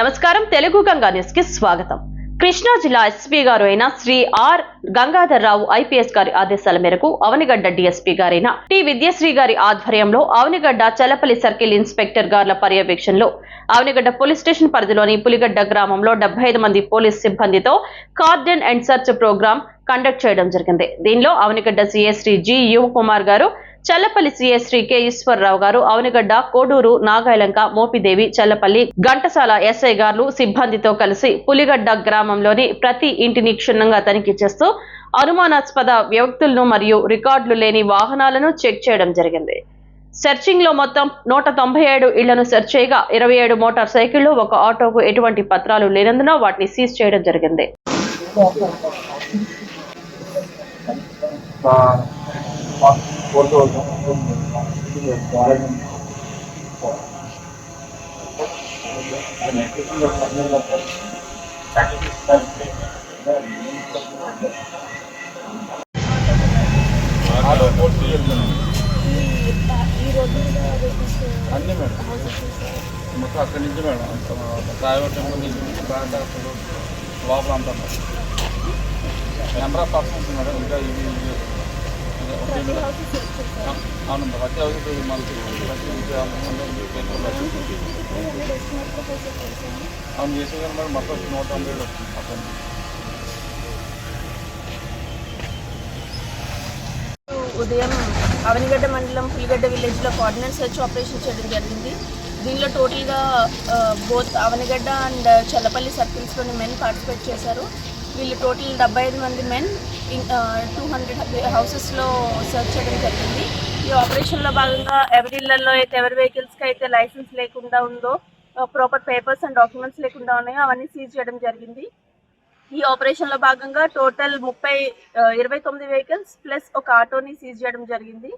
నమస్కారం. తెలుగు గంగా న్యూస్కి స్వాగతం. కృష్ణా జిల్లా ఎస్పీ గారు అయిన శ్రీ ఆర్ గంగాధర్రావు ఐపీఎస్ గారి ఆదేశాల మేరకు అవనిగడ్డ డిఎస్పీ గారైన టి విద్యశ్రీ గారి ఆధ్వర్యంలో అవనిగడ్డ చలపల్లి సర్కిల్ ఇన్స్పెక్టర్ గార్ల పర్యవేక్షణలో ఆవనిగడ్డ పోలీస్ స్టేషన్ పరిధిలోని పులిగడ్డ గ్రామంలో డెబ్బై ఐదు మంది పోలీస్ సిబ్బందితో cordon and search program conduct చేయడం జరిగింది. దీనిలో ఆవనిగడ్డ సిఎస్టీ జి యువకుమార్ గారు చల్లపల్లి సిఎస్టీ కె ఈశ్వరరావు గారు అవనిగడ్డ కోడూరు నాగాయలంక మోపిదేవి చల్లపల్లి ఘంటసాల ఎస్ఐ గారు సిబ్బందితో కలిసి పులిగడ్డ గ్రామంలోని ప్రతి ఇంటిని క్షుణ్ణంగా తనిఖీ చేస్తూ అనుమానాస్పద వ్యక్తులను మరియు రికార్డులు లేని వాహనాలను చెక్ చేయడం జరిగింది. సెర్చింగ్లో మొత్తం నూట తొంభై ఏడు ఇళ్ళను సెర్చ్ చేయగా ఇరవై ఏడు మోటార్ సైకిళ్ళు ఒక ఆటోకు ఎటువంటి పత్రాలు లేనందున వాటిని సీజ్ చేయడం జరిగింది. ఫోటో అన్నీ మేడం. మొత్తం అక్కడి నుంచి మేడం. అంత ప్రైవేట్ నుంచి కాంట్రాక్టర్ లోపల అంతా madam. Number of persons madam. ఇంకా ఇది మేడం. అవును ప్రతి హౌస్ మనకి అవును చేసేదాన్ని మేడం. మొత్తం నూట తొంభై ఏడు వచ్చింది అక్కడ ఉదయం అవనిగడ్డ మండలం పులిగడ్డ విలేజ్లో కోఆర్డినేట్ సెర్చ్ ఆపరేషన్ చేయడం జరిగింది. దీనిలో టోటల్గా బోత్ అవనిగడ్డ అండ్ చల్లపల్లి సర్కిల్స్లోని మెన్ పార్టిసిపేట్ చేశారు. వీళ్ళు టోటల్ డెబ్బై ఐదు మంది మెన్ టూ హండ్రెడ్ హౌసెస్లో సెర్చ్ చేయడం జరిగింది. ఈ ఆపరేషన్లో భాగంగా ఎవరి ఇళ్ళలో అయితే ఎవరి వెహికల్స్కి అయితే లైసెన్స్ లేకుండా ఉందో ప్రాపర్ పేపర్స్ అండ్ డాక్యుమెంట్స్ లేకుండా ఉన్నాయో అవన్నీ సీజ్ చేయడం జరిగింది. ఈ ఆపరేషన్లో భాగంగా టోటల్ ముప్పై ఇరవై తొమ్మిది వెహికల్స్ ప్లస్ ఒక ఆటోని సీజ్ చేయడం జరిగింది.